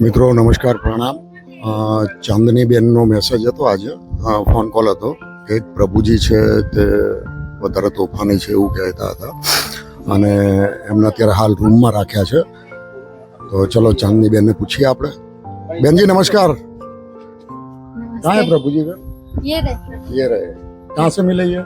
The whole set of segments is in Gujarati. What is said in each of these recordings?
મિત્રો નમસ્કાર પ્રણામ. ચાંદનીબેનનો મેસેજ હતો આજે. ફોન કોલ હતો એક પ્રભુજી છે તે વધારે તોફાની છે એવું કહેતા હતા. અને એમને અત્યારે હાલ રૂમમાં રાખ્યા છે. તો ચલો ચાંદનીબેનને પૂછીએ આપણે. બેનજી નમસ્કાર. કાં પ્રભુજી? યે કાં સે મિલે યે?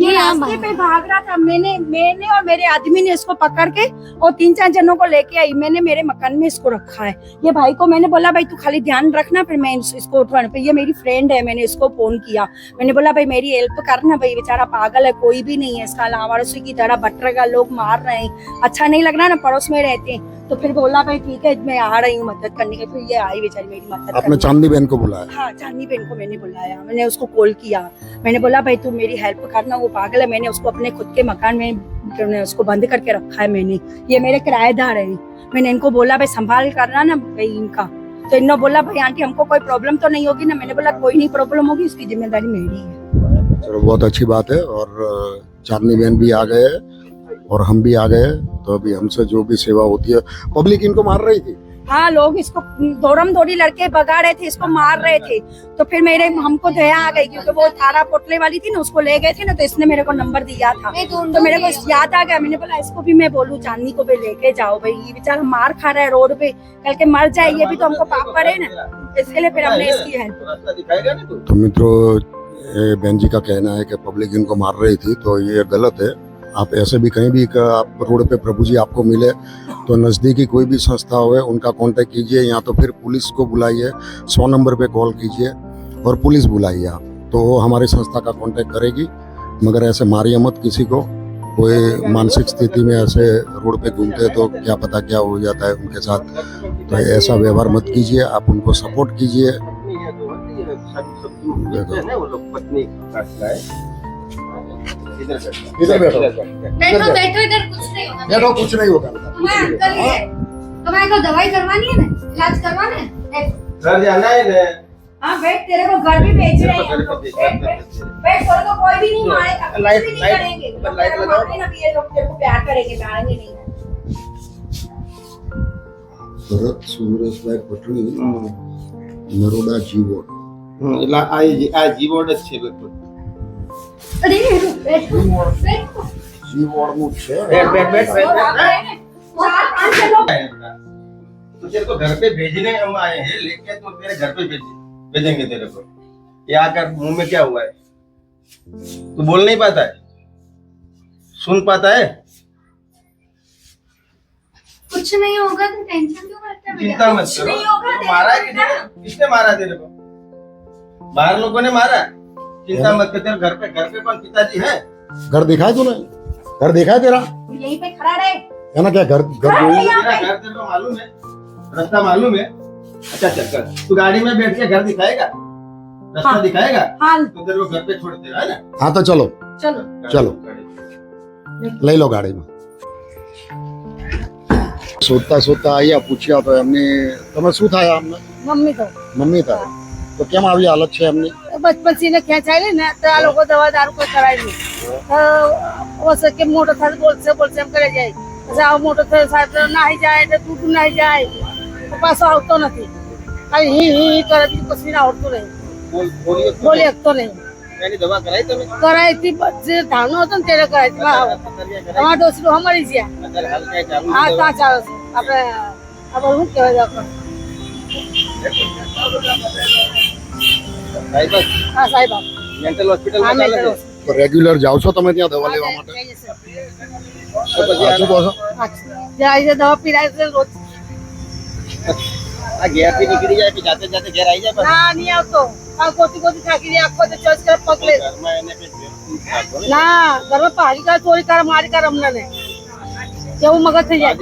ये रास्ते पे भाग रहा था। मैंने मैंने और मेरे आदमी ने इसको पकड़ के और तीन चार जनों को लेके आई। मैंने मेरे मकान में इसको रखा है। ये भाई को मैंने बोला भाई तू खाली ध्यान रखना फिर मैं इसको उठवाने पे ये मेरी फ्रेंड है मैंने इसको फ़ोन किया। मैंने बोला भाई मेरी हेल्प करना भाई बेचारा पागल है कोई भी नहीं है इसका। लावारसी की तरह बट रहा लोग मार रहे हैं। अच्छा नहीं लग रहा ना पड़ोस में रहते हैं। तो फिर बोला भाई ठीक है मैं आ रही हूँ मदद करने के फिर ये आई बेचारी मेरी मदद आपने करने। चांदनीबेन को बुलाया? हाँ चांदनी बहन को मैंने बुलाया। मैंने उसको कॉल किया। मैंने बोला भाई तू मेरी हेल्प करना वो पागल है। मैंने उसको अपने खुद के मकान में उसको बंद करके रखा है मैंने। ये मेरे किराएदार है। मैंने इनको बोला भाई संभाल करना ना भाई इनका। तो इन्होंने बोला भाई आंटी हमको कोई प्रॉब्लम तो नहीं होगी ना? मैंने बोला कोई नहीं प्रॉब्लम होगी इसकी ज़िम्मेदारी मेरी है। चलो बहुत अच्छी बात है और चांदनी बहन भी आ गए और हम भी आ गए तो अभी हमसे जो भी सेवा होती है पब्लिक इनको मार रही थी। हाँ लोग इसको दौड़म दौड़ी लड़के भगा रहे थे इसको मार रहे थे। तो फिर मेरे हमको दया आ गई क्योंकि वो थारा पोटले वाली थी ना उसको ले गए थे ना तो इसने मेरे को नंबर दिया था। तो मेरे को याद आ गया मैंने बोला इसको भी मैं बोलूँ चांदनी को भी लेके जाओ भाई। ये बेचारा मार खा रहा है रोड पे कल के मर जाए ये भी तो हमको पाप पड़े ना। इसके लिए फिर हमने इसकी हेल्प रास्ता दिखाएगा ना तू? मित्रों ये बहन जी का कहना है कि पब्लिक इनको मार रही थी तो ये गलत है। आप ऐसे भी कहीं भी आप रोड पे प्रभु जी आपको मिले तो नज़दीकी कोई भी संस्था हो उनका कांटेक्ट कीजिए या तो फिर पुलिस को बुलाइए सौ नंबर पे कॉल कीजिए और पुलिस बुलाइए आप तो वो हमारी संस्था का कांटेक्ट करेगी मगर ऐसे मारिए मत किसी को कोई मानसिक स्थिति में ऐसे रोड पे घूमते हैं तो क्या पता क्या हो जाता है उनके साथ तो ऐसा व्यवहार मत कीजिए आप उनको सपोर्ट कीजिए। इधर बैठ इधर बैठो। बैठो बैठो इधर कुछ नहीं होगा बैठो कुछ नहीं होगा तुम्हारे अंकल ही है तुम्हारे को दवाई करवानी है ना इलाज करवाना है बैठ। घर जाना है ना हाँ बैठ तेरे को घर भी भेज रहे हैं हम घर लोग। पे बैठ बैठ बैठ तेरे को कोई भी नहीं मारेगा कुछ लाइट- भी नहीं लाइट- करेंगे ऊपर लोग लाइट तेरे को लगाओ। मारेंगे ना भी ये लोग तेरे को प्यार करेंगे मारेंगे नहीं ભરત સુરેશભાઈ પટણી નરોડા જીવો એટલે આ જી- આ જીવોડ જ છે લગભગ तो तेरे को घर पे भेजने हम आए हैं लेके तो तेरे घर पे भेज भेजेंगे तेरे को। ये आकर मुँह में क्या हुआ है? तू बोल नहीं पाता है? सुन पाता है? कुछ नहीं होगा तो टेंशन क्यों करते हैं चिंता मत करो। मारा है किसने मारा तेरे को? बाहर लोगों ने मारा? चिंता मत कर तेरे घर पे घर पे कौन पिताजी है घर दिखाए तूने घर दिखाए तेरा यहीं पे खड़ा रहे है ना क्या घर घर हाँ, जोई यहाँ तेरा पे। घर तेरे को मालूम है रास्ता मालूम है अच्छा चल कर तू गाड़ी में बैठ के घर दिखाएगा रास्ता हाँ। दिखाएगा हाँ तो तेरे को घर पे छोड़ देगा है ना हाँ तो चलो चलो चलो લઈ લો ગાડીમાં શોધતા શોધતા અહીંયા પૂછ્યા તો એમની તમે શું થાય અમને મમ્મી તો મમ્મી થાય તો કેમ આવી હાલત છે એમની બચપનથી ને ખેંચાયેલી ને તો આ લોકો દવા દારૂ કોઈ કરાય કરાયેલું તો કે મોટો થાય બોલશે બોલશે એમ કરે જાય. પછી આવો મોટો થયો સાથે નાહી જાય એટલે તૂટું નાહી જાય. પાછો આવતો નથી. ખાલી હી હી કરે બીજું પછી આવડતું નહીં બોલી શકતો નહીં. કરાય હતી જે હતો ને ત્યારે કરાય તમારા ડોસી અમારી ગયા. હા ત્યાં ચાલે છે. આપણે આપણે શું કહેવાય આપણે? સાહેબ. હા સાહેબ મેન્ટલ હોસ્પિટલ ચાલે છે રેગ્યુલર જાઓ છો તમે ત્યાં દવા લેવા માટે? તો કહો છો? જાય છે દવા પીરાય છે રોજ આ ઘેરથી નીકળી જાય જાતે જાતે ઘેર આવી જાય પાછો. ના નહીં આવતો. આ ગોતી ગોતી થાકી આખો તો ચોઈસ કરે પકડે. ને. ઘરમાં પાડી કરે ચોરી કરે મારી કરે અમને ને કેવું મગજ થઈ જાય.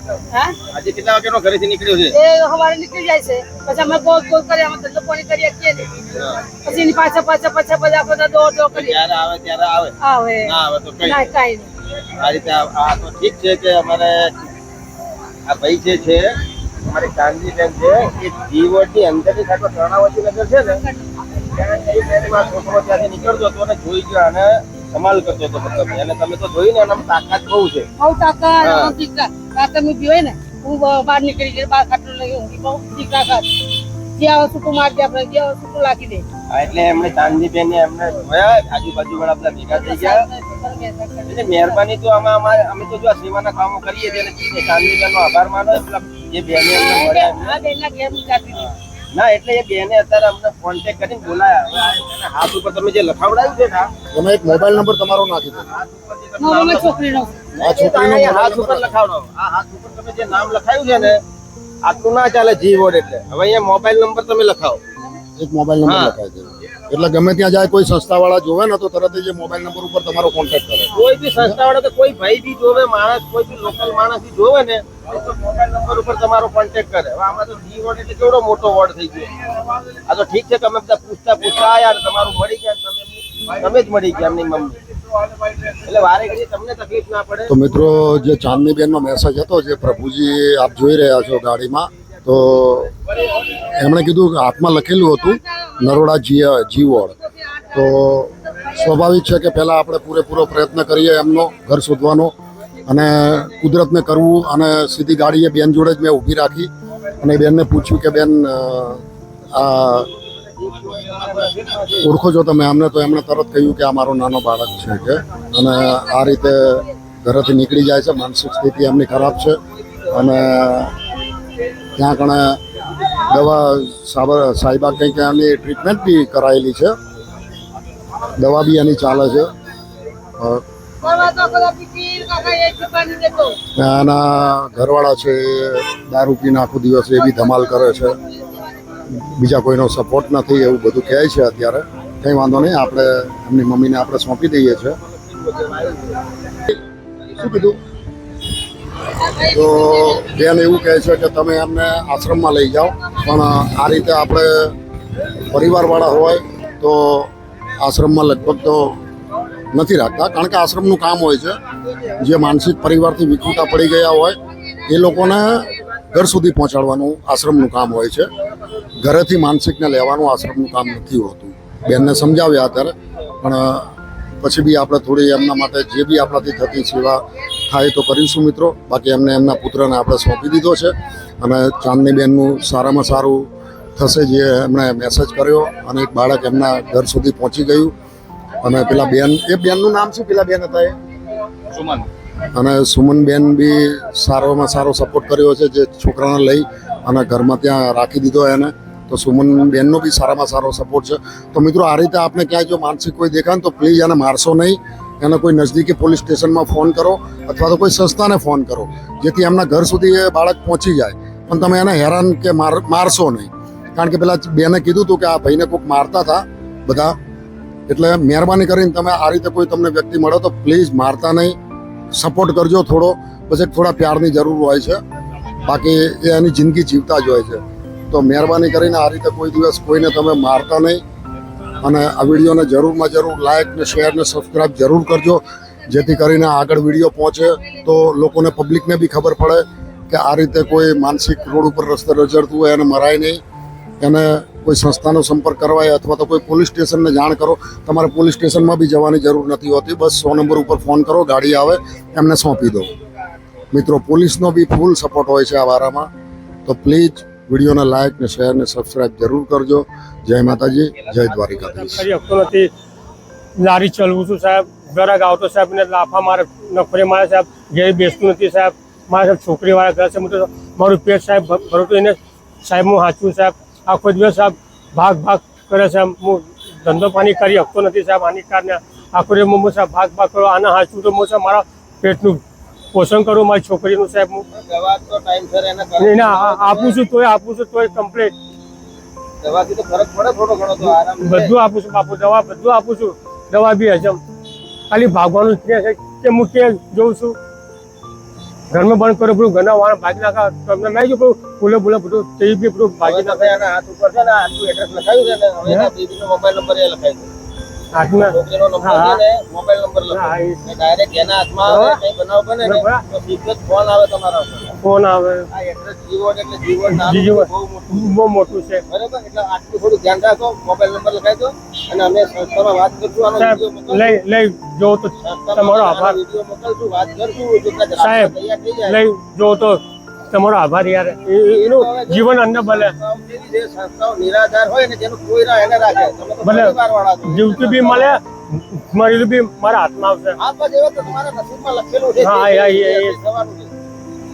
આજે કેટલા વાગ્યાનો ઘરેથી નીકળ્યો છે? એ સવારે નીકળી જાય છે. પછી અમે ગોળ ગોળ કરીએ અમે ધંધો પાણી કરીએ શકીએ પછી એની પાછા પાછા પાછા બધા બધા દોડ દોડ કરીએ. જ્યારે આવે ત્યારે આવે? આવે ના આવે તો કઈ ના કાંઈ આ રીતે આ આ તો ઠીક છે કે અમારે આ ભાઈ જે છે અમારી બેન છે એ જીવોડની અંદરની સાઈડ કર્ણાવતી નગર છે ને ત્યાં નીકળતો હતો અને જોઈ ગયો અને ધમાલ કરતો હતો મતલબ અને તમે તો જોયું ને એનામાં તાકાત બહુ છે. બહુ તાકાત હા. મેં હોય ને હું બહાર નીકળી ગઈ બહાર ખાટલો લઈ ઊંઘી બહુ દીકરા ખાત જે આવે છૂટું મારી દે આપણે જે છૂટું લાગી દે. એટલે એમણે ચાંદીબેન ને એમને જોયા આજુબાજુ વાળા બધા ભેગા થઈ ગયા. એટલે મહેરબાની તો અમે અમારે અમે તો જો આ સેવાના કામો કરીએ છીએ ચાંદીબેન નો આભાર માનો જે બેને અમને મળ્યા બેન ના ઘેર હું. ના એટલે એ બેને અત્યારે અમને કોન્ટેક્ટ કરીને બોલાયા. હવે હાથ ઉપર તમે જે લખાવડાવ્યું છે ને આ એક મોબાઈલ નંબર તમારો નાખી દો. હાથ ઉપર આ હાથ લખાવડો આ હાથ ઉપર તમે જે નામ લખાયું છે ને આટલું ના ચાલે જી વોર્ડ એટલે. હવે અહીંયા મોબાઈલ નંબર તમે લખાવો. એક મોબાઈલ નંબર લખાવી લખાઈ દો. એટલે ગમે ત્યાં જાય કોઈ સંસ્થા વાળા જોવે ને તો તરત જ મોબાઈલ નંબર ઉપર તમારો કોન્ટેક્ટ કરે. કોઈ બી સંસ્થા વાળા કોઈ ભાઈ બી જોવે માણસ કોઈ બી લોકલ માણસ બી જોવે ને તો મોબાઈલ નંબર ઉપર તમારો કોન્ટેક્ટ કરે. આમાં તો ડી વોર્ડ એટલે કેવડો મોટો વોર્ડ થઈ ગયો. આ તો ઠીક છે તમે બધા પૂછતા પૂછતા ને તમારું મળી ગયા તમે તમે જ મળી ગયા એમની મમ્મી. તો મિત્રો જે ચાંદનીબેનનો મેસેજ હતો જે પ્રભુજી આપ જોઈ રહ્યા છો ગાડીમાં તો એમણે કીધું કે હાથમાં લખેલું હતું નરોડા જી જીવોડ તો સ્વાભાવિક છે કે પહેલાં આપણે પૂરેપૂરો પ્રયત્ન કરીએ એમનો ઘર શોધવાનો અને કુદરતને કરવું અને સીધી ગાડીએ બેન જોડે જ મેં ઊભી રાખી અને બેનને પૂછ્યું કે બેન આ ઓળખો છો તમે અમને? તો એમણે તરત કહ્યું કે આ મારો નાનો બાળક છે કે અને આ રીતે ઘરેથી નીકળી જાય છે. માનસિક સ્થિતિ એમની ખરાબ છે અને ત્યાં કણે દવા સાબર સાહેબા કંઈક એની ટ્રીટમેન્ટ બી કરાયેલી છે. દવા બી એની ચાલે છે. એના ઘરવાળા છે, દારૂ પીને આખો દિવસ એ બી ધમાલ કરે છે. બીજા કોઈનો સપોર્ટ નથી એવું બધું કહે છે અત્યારે. કંઈ વાંધો નહીં, આપણે એમની મમ્મીને આપણે સોંપી દઈએ છીએ. શું કીધું? તો બેન એવું કહે છે કે તમે એમને આશ્રમમાં લઈ જાઓ. પણ આ રીતે આપણે પરિવારવાળા હોય તો આશ્રમમાં લગભગ તો નથી રાખતા. કારણ કે આશ્રમનું કામ હોય છે. જે માનસિક પરિવારથી વિકૃતા પડી ગયા હોય, એ લોકોને ઘર સુધી પહોંચાડવાનું આશ્રમનું કામ હોય છે. ઘરેથી માનસિકને લેવાનું આશ્રમનું કામ નથી હોતું. બેનને સમજાવ્યા અત્યારે. પણ પછી બી આપણે થોડી એમના માટે જે બી આપણાથી થતી સેવા થાય તો કરીશું મિત્રો. બાકી એમને એમના પુત્રને આપણે સોંપી દીધો છે. અને ચાંદની બેનનું સારામાં સારું થશે જે એમણે મેસેજ કર્યો અને એક બાળક એમના ઘર સુધી પહોંચી ગયું. અને પેલા બેન એ બેનનું નામ શું પેલા બેન હતા એ? સુમન. અને સુમનબેન બી સારામાં સારો સપોર્ટ કર્યો છે જે છોકરાને લઈ અને ઘરમાં ત્યાં રાખી દીધો એને. તો સુમન બેનનો બી સારામાં સારો સપોર્ટ છે. તો મિત્રો, આ રીતે આપને ક્યાંય જો માનસિક કોઈ દેખાય તો પ્લીઝ એને મારશો નહીં. એને કોઈ નજદીકી પોલીસ સ્ટેશનમાં ફોન કરો અથવા તો કોઈ સંસ્થાને ફોન કરો, જેથી એમના ઘર સુધી એ બાળક પહોંચી જાય. પણ તમે એને હેરાન કે માર, મારશો નહીં. કારણ કે પેલા બેને કીધું હતું કે આ ભાઈને કોઈક મારતા હતા બધા. એટલે મહેરબાની કરીને તમે આ રીતે કોઈ તમને વ્યક્તિ મળો તો પ્લીઝ મારતા નહીં. સપોર્ટ કરજો થોડો. પછી થોડા પ્યારની જરૂર હોય છે. બાકી એ એની જિંદગી જીવતા જ હોય છે. તો મહેરબાની કરીને આ રીતે કોઈ દિવસ કોઈને તમે મારતા નહીં. અને આ વિડીયોને જરૂરમાં જરૂર લાઇક ને શેર ને સબસ્ક્રાઇબ જરૂર કરજો. જેથી કરીને આગળ વીડિયો પહોંચે તો લોકોને પબ્લિકને બી ખબર પડે કે આ રીતે કોઈ માનસિક રોડ ઉપર રસ્તે રજડતું હોય એને મરાય નહીં. એને કોઈ સંસ્થાનો સંપર્ક કરવાય અથવા તો કોઈ પોલીસ સ્ટેશનને જાણ કરો. તમારે પોલીસ સ્ટેશનમાં બી જવાની જરૂર નથી હોતી. બસ સો નંબર ઉપર ફોન કરો, ગાડી આવે, એમને સોંપી દો. મિત્રો, પોલીસનો બી ફૂલ સપોર્ટ હોય છે આ વારામાં. તો પ્લીઝ વિડીયોને લાઇક ને શેર ને સબસ્ક્રાઇબ જરૂર કરજો. જય માતાજી, જય દ્વારિકાધીશ. લારી ચલવું છું સાહેબ. ઘરે આવતો સાહેબ ને લાફા મારે નખરે મારે સાહેબ. ઘેર બેસતું નથી સાહેબ. મારે સાહેબ છોકરી વાળા ઘર છે. તો મારું પેટ સાહેબ ભરતું એને સાહેબ હું હાચું સાહેબ. આખો દિવસ સાહેબ ભાગ ભાગ કરે છે હું ધંધો પાણી કરી શકતો નથી સાહેબ. આની કારણે આખો દિવસ હું સાહેબ ભાગ ભાગ કરો આના હાચું તો હું સાહેબ મારા પેટનું પોષણ કરું મારી છોકરીનું સાહેબ હું. આપું. છું તોય આપું છું તોય કમ્પ્લીટ. બધું આપું છું બાપુ દવા બધું આપું છું. દવા બી હજમ. ખાલી ભાગવાનું કે છે કે હું કે જોઉં છું. ઘરમાં બંધ કરો બધું ઘરના વાળા ભાગી નાખા. તમને મેં જો બધું ફૂલે ફૂલે બધું તે બી પૂરું ભાગી નાખે. હાથ ઉપર છે ને આટલું એડ્રેસ લખાયું છે ને હવે મોબાઈલ નંબર એ લખાઈ દો હાથમાં? છોકરીનો નંબર ને મોબાઈલ નંબર લખો. એ- ડાયરેક્ટ એના હાથમાં આવે કઈ બનાવ બને ને તો સીધો ફોન આવે તમારા ઉપર. ફોન આવે. આ એડ્રેસ જીવોડ એટલે જીવોડ જીવોડ. બહુ મોટું બહુ મોટું છે. બરાબર? એટલે આટલું થોડું ધ્યાન રાખો મોબાઈલ નંબર લખાઈ દો અને અમે સંસ્થામાં વાત કરશું આનો લઈ લઈ જો તો તમારો આભાર. વીડિયો મોકલશું વાત કરશું સાહેબ તૈયાર થઈ જાય. લઈ જો તો તમારો આભાર યાર. એનું જીવન અન્ન ભલે. ભલે જીવતું બી મળે મરેલું બી મારા હાથમાં આવશે. હા, હા, એ-.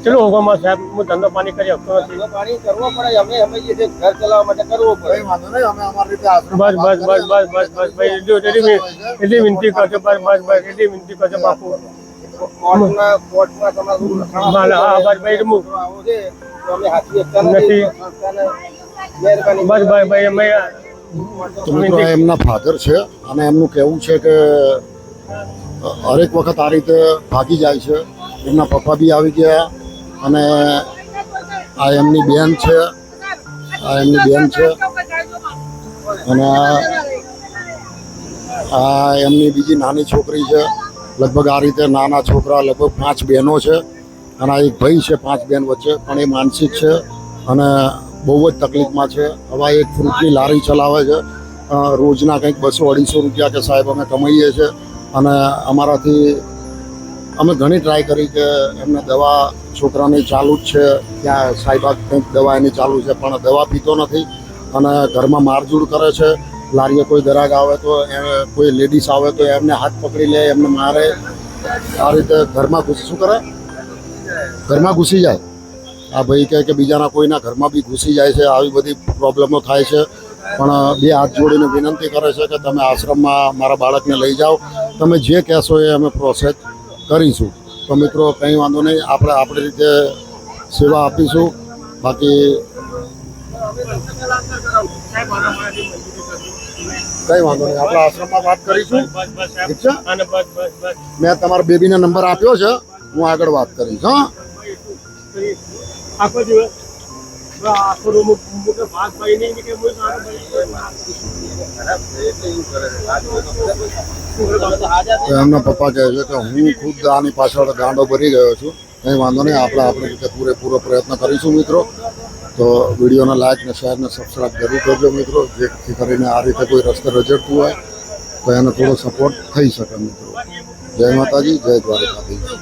ચલો હોગોમાં સાહેબ હું ધંધો પાણી કરી શકતો નથી. પાણી કરવો પડે અમે અમે જે ઘર ચલાવવા માટે કરવો પડે વાંધો નહીં અમે અમારી રીતે બસ બસ બસ બસ બસ બસ ભાઈ એટલી વિનંતી કરજો બસ બસ બસ એટલી વિનંતી કરજો બાપુ. એમના ફાધર છે અને એમનું કહેવું છે કે હરેક વખત આ રીતે ભાગી જાય છે. એમના પપ્પા બી આવી ગયા અને આ એમની બેન છે આ એમની બેન છે અને આ એમની બીજી નાની છોકરી છે. લગભગ આ રીતે નાના છોકરા, લગભગ પાંચ બહેનો છે. અને આ એક ભાઈ છે, પાંચ બહેન વચ્ચે. પણ એ માનસિક છે અને બહુ જ તકલીફમાં છે. હવે એક ફ્રૂટની લારી ચલાવે છે. રોજના કંઈક બસો અઢીસો રૂપિયા કે સાહેબ અમે કમાઈએ છીએ અને અમારાથી અમે ઘણી ટ્રાય કરી કે એમને દવા છોકરાની ચાલુ જ છે. ત્યાં સાહેબા કંઈક દવા એની ચાલુ છે, પણ દવા પીતો નથી. અને ઘરમાં મારઝૂડ કરે છે. લારીએ કોઈ ગ્રાહક આવે તો કોઈ લેડીઝ આવે તો એમને હાથ પકડી લે, એમને મારે. આ રીતે ઘરમાં ઘૂસી, શું કરે? ઘરમાં ઘૂસી જાય. આ ભાઈ કહે કે બીજાના કોઈના ઘરમાં બી ઘૂસી જાય છે, આવી બધી પ્રોબ્લેમો થાય છે. પણ બે હાથ જોડીને વિનંતી કરે છે કે તમે આશ્રમમાં મારા બાળકને લઈ જાઓ. તમે જે કહેશો એ અમે પ્રોસેસ કરીશું. તો મિત્રો, કંઈ વાંધો નહીં. આપણે આપણી રીતે સેવા આપીશું. બાકી કંઈ વાંધો નહીં. આપણે આશ્રમમાં વાત કરીશું. ઠીક છે? મેં તમારા બેબીને નંબર આપ્યો છે. હું આગળ વાત કરીશ હા. આખો દિવસ. આખો રૂમ મૂકે ભાગ ભાઈ નહીં કે હું મારો તો એમના પપ્પા કહે છે કે હું ખુદ આની પાછળ ગાંડો ભરી ગયો છું. કંઈ વાંધો નહીં આપણે આપણે રીતે પૂરેપૂરો પ્રયત્ન કરીશું મિત્રો. તો વિડીયોને લાઈક ને શેર ને સબસ્ક્રાઈબ જરૂર કરજો મિત્રો. જેથી કરીને આ રીતે કોઈ રસ્તે રજડતું હોય તો એનો થોડો સપોર્ટ થઈ શકે મિત્રો. જય માતાજી, જય દ્વારકાધીશ.